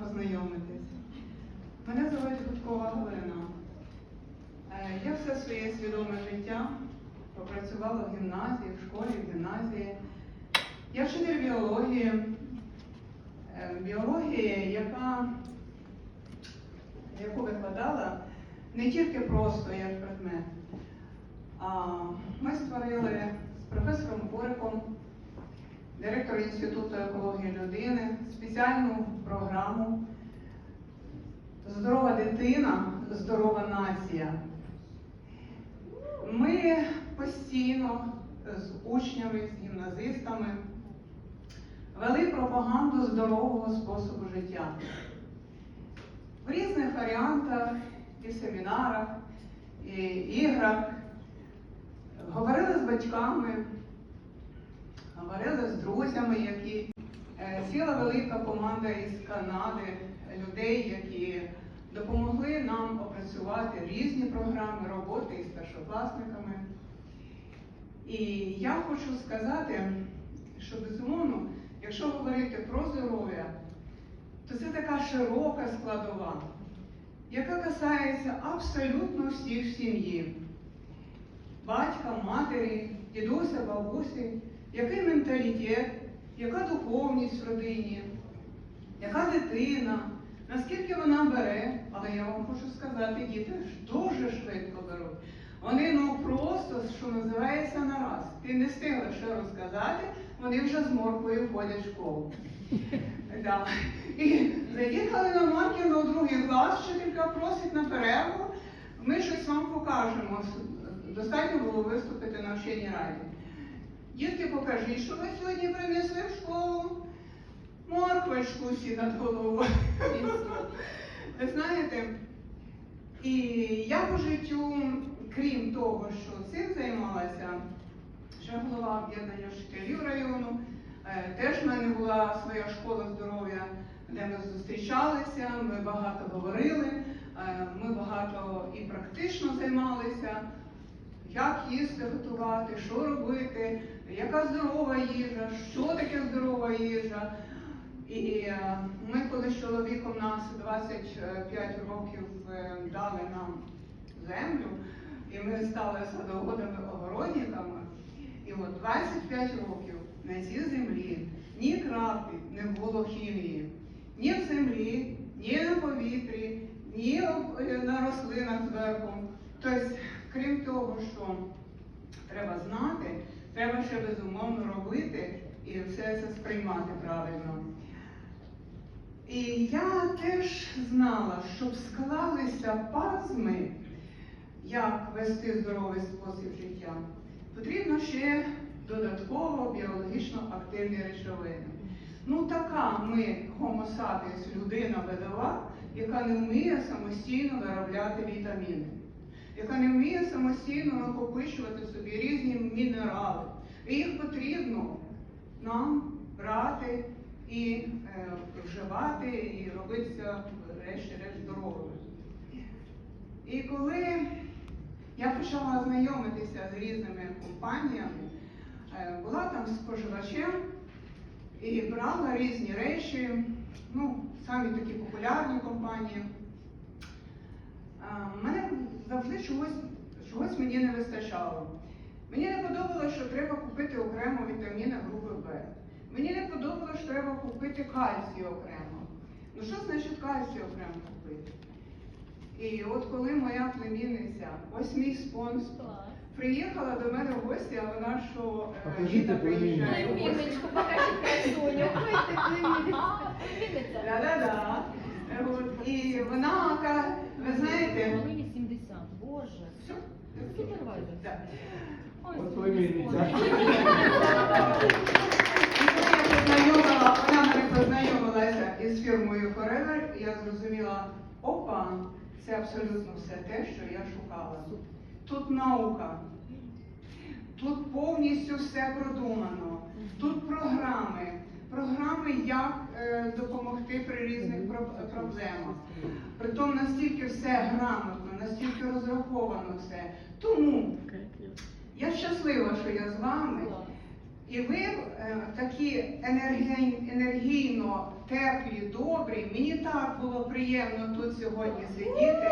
познайомитись. Мене звуть Гудкова Галина. Е, Я все своє свідоме життя попрацювала в гімназії, в школі, в гімназії. Я вчитель біології, Е, біології, яка, яку викладала не тільки просто як предмет, а ми створили з професором Бориком, директором Інституту екології людини, спеціальну програму Здорова дитина, здорова нація. Ми постійно з учнями, з гімназистами вели пропаганду здорового способу життя. В різних варіантах і в семінарах, і іграх. Говорили з батьками, говорили з друзями, які Е, ціла велика команда із Канади, людей, які допомогли нам опрацювати різні програми роботи із першокласниками. І я хочу сказати, що безумовно, якщо говорити про здоров'я, то це така широка складова, яка касається абсолютно всіх сім'ї. Батька, матері, дідуся, бабусі, який менталітет, яка духовність в родині, яка дитина, наскільки вона бере, але я вам хочу сказати, діти ж дуже швидко беруть. Вони ну просто, що називається, нараз. Ти не встигла ще розказати, вони вже з морквою ходять в школу. Да. І заїхали на Маркіно у другий клас, вчителька просить на перерву, ми щось вам покажемо. Достатньо було виступити на вченій раді. Дітки, покажіть, що ви сьогодні принесли в школу. Морквочку всі над головою. Ви знаєте, і я по життю, крім того, що цим займалася, ще голова об'єднання вчителів району, е, теж в мене була своя школа здоров'я, де ми зустрічалися, ми багато говорили, е, ми багато і практично займалися як їсти готувати, що робити, яка здорова їжа, що таке здорова їжа. І е, ми, коли з чоловіком нас 25 років е, дали нам землю, і ми стали садоводами огородниками, і от 25 років на цій землі ні краплі не було хімії, ні в землі, ні на повітрі, ні об- на рослинах зверху. Тобто, крім того, що треба знати, треба ще безумовно робити і все це сприймати правильно. І я теж знала, щоб склалися пазми, як вести здоровий спосіб життя, потрібно ще додатково біологічно активні речовини. Ну така ми homo людина видова, яка не вміє самостійно виробляти вітаміни, яка не вміє самостійно накопичувати собі різні мінерали. І їх потрібно нам брати і е, вживати, і робитися врешті-решт здоровими. І коли я почала знайомитися з різними компаніями, е, була там споживачем і брала різні речі, ну, самі такі популярні компанії. Мене завжди чогось, чогось мені не вистачало. Мені не подобалося, що треба купити окремо вітаміни групи Б. Мені не подобалося, що треба купити кальцій окремо. Ну що значить кальцій окремо купити? І от коли моя племінниця, ось мій спонсор, приїхала до мене в гості, а вона що е, племінницю. приїжджає. Племінничку, красуню. Ходьте, племінниця. Да-да-да. Е, І вона каже, ви знаєте, Малині 70. Боже. все. Супервайзер. Да. Ой, От. І познайомила, вона мене познайомилася із фірмою Forever, я зрозуміла, опа, це абсолютно все те, що я шукала. Тут наука, тут повністю все продумано, тут програми, програми, як е, допомогти при різних проблемах. Притом настільки все грамотно, настільки розраховано все. Тому я щаслива, що я з вами. І ви е, такі енергійно теплі, добрі. Мені так було приємно тут сьогодні сидіти.